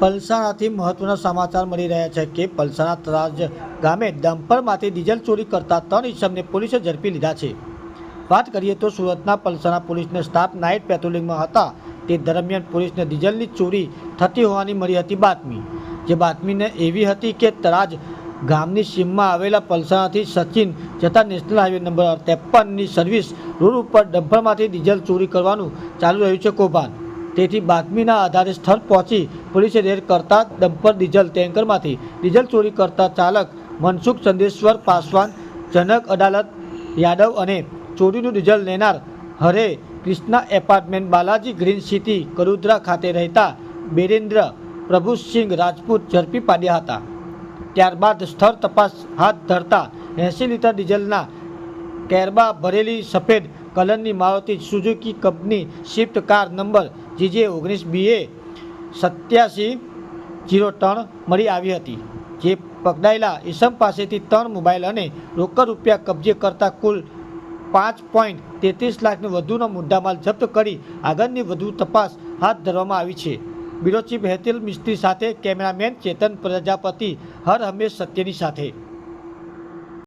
પલસાણાથી મહત્વના સમાચાર મળી રહ્યા છે કે પલસાણા તરાજ ગામે ડમ્પરમાંથી ડીઝલ ચોરી કરતા ત્રણ ઇસમને પોલીસે ઝડપી લીધા છે. વાત કરીએ તો સુરતના પલસાણા પોલીસને સ્ટાફ નાઇટ પેટ્રોલિંગમાં હતા. તે દરમિયાન પોલીસને ડીઝલની ચોરી થતી હોવાની મળી હતી બાતમી. જે બાતમીને એવી હતી કે તરાજ ગામની સીમમાં આવેલા પલસાણાથી સચિન જતા નેશનલ હાઈવે નંબર ત્રેપનની સર્વિસ રોડ ઉપર ડમ્પરમાંથી ડીઝલ ચોરી કરવાનું ચાલુ રહ્યું છે કૌભાંડ. તેથી બાતમીના આધારે સ્થળ પહોંચી પોલીસે રેડ કરતા ડમ્પર ડીઝલ ટેન્કરમાંથી ડીઝલ ચોરી કરતા ચાલક મનસુખ ચંદેશ્વર પાસવાન, જનક અદાલત યાદવ અને ચોરીનું ડીઝલ લેનાર Hare Krishna apartment Balaji green city, Karudra ખાતે રહેતા બેરેન્દ્ર પ્રભુસિંહ રાજપૂત ઝડપી પાડ્યા હતા. ત્યારબાદ સ્થળ તપાસ હાથ ધરતા એંસી લીટર ડીઝલના કેરબા ભરેલી સફેદ કલરની Maruti Suzuki company Swift car number GJ ઓગણીસ બીએ સત્યાસી જીરો ત્રણ મળી આવી હતી. જે પકડાયેલા ઈસમ પાસેથી ત્રણ મોબાઈલ અને રોકડ રૂપિયા કબજે કરતા કુલ પાંચ પોઈન્ટ તેત્રીસ લાખનો વધુનો મુદ્દામાલ જપ્ત કરી આગળની વધુ તપાસ હાથ ધરવામાં આવી છે. બ્યુરો ચીફ હેતિલ મિસ્ત્રી સાથે કેમેરામેન ચેતન પ્રજાપતિ, હર હંમેશ સત્યની સાથે.